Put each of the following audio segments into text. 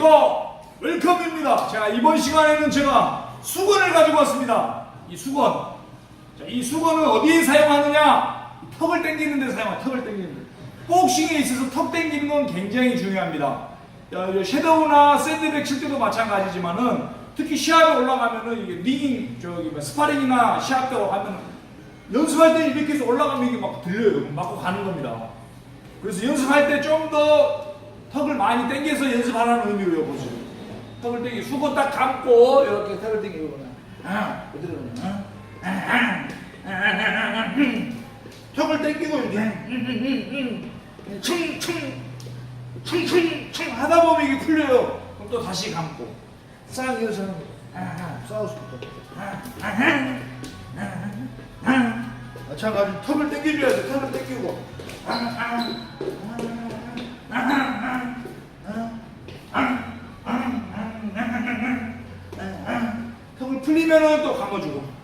안녕하십니까 웰컴입니다. 자 이번 시간에는 제가 수건을 가지고 왔습니다. 이 수건. 자, 이 수건은 어디에 사용하느냐? 이 턱을 당기는 데 사용하 턱을 당기는 데. 복싱에 있어서 턱 당기는 건 굉장히 중요합니다. 자, 이 섀도우나 샌드백 칠 때도 마찬가지지만은 특히 시합에 올라가면은 이게 링 저기 뭐 스파링이나 시합 때 가면 연습할 때 이렇게 해서 올라가면 이게 막 들려요. 맞고 가는 겁니다. 그래서 연습할 때 좀더 턱을 많이 당겨서 연습하라는 의미로 보죠. 턱을 당기 수건 딱 감고 이렇게 턱을 아, 어디로 아, 아, 아, 아, 아, 아, 음. 턱을 당기고 이렇게 충충 충충충 하다 보면 이게 풀려요. 그럼 또 다시 감고 싹 이어서. 아, 아, 아, 아, 아, 아, 아. 마찬가지로 턱을 당겨줘야 돼. 턱을 당기고 아, 아. 턱 을 풀리면은 또 감아주고.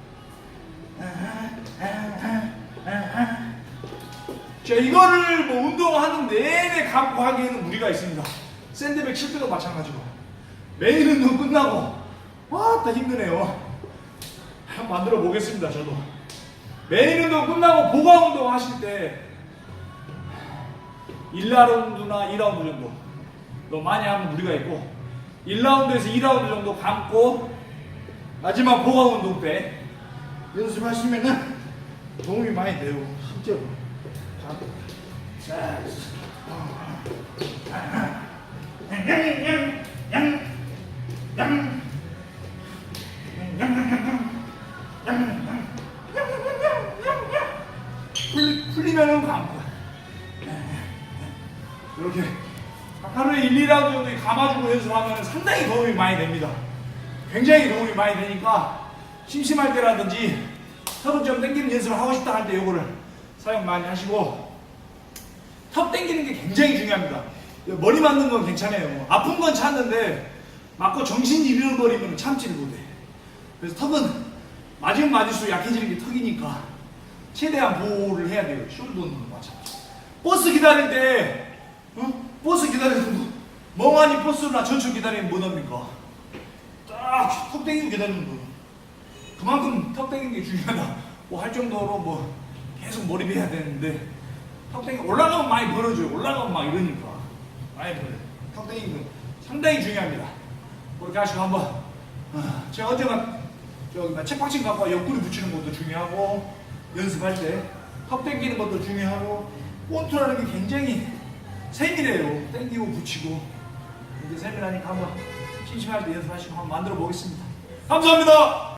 자 이거를 뭐 운동하는 내내 감고 하기에는 무리가 있습니다. 샌드백 칠 때도 마찬가지고. 매일 운동 끝나고 와 다 힘드네요. 한번 만들어 보겠습니다 저도. 매일 운동 끝나고 보강 운동 하실 때 1라운드나 2라운드 정도 너 많이 하면 무리가 있고 1라운드에서 2라운드 정도 감고 마지막 보강 운동 때 연습하시면은 도움이 많이 돼요 실제로 자, 이렇게 하루에 1, 2라운드 정도 감아주고 연습하면 상당히 도움이 많이 됩니다. 굉장히 도움이 많이 되니까 심심할 때라든지 턱을 좀 당기는 연습을 하고 싶다 할때 이거를 사용 많이 하시고 턱 당기는 게 굉장히 중요합니다. 머리 맞는 건 괜찮아요. 아픈 건 참는데 맞고 정신 잃어버리면 참지를 못해. 그래서 턱은 맞으면 맞을수록 약해지는 게 턱이니까 최대한 보호를 해야 돼요. 숄더는 마찬가지. 버스 기다릴 때 어? 버스 기다리는 거 멍하니 버스나 전철 기다리면 뭐 합니까? 딱턱 땡기고 기다리는 거 그만큼 턱 땡기는 게 중요하다. 뭐 할 정도로 뭐 계속 몰입해야 되는데 턱 땡기 올라가면 많이 벌어져요. 올라가면 막 이러니까. 많이 벌어요. 턱 땡기는 거 상당히 중요합니다. 그렇게 하시고 한번 아, 제가 언젠가 저기 막 책받침 갖고 옆구리 붙이는 것도 중요하고 연습할 때 턱 땡기는 것도 중요하고 본투라는 게 굉장히 세밀해요. 땡기고 붙이고. 이제 세밀하니까 한번 심심할 때 연습하시고 한번 만들어 보겠습니다. 감사합니다.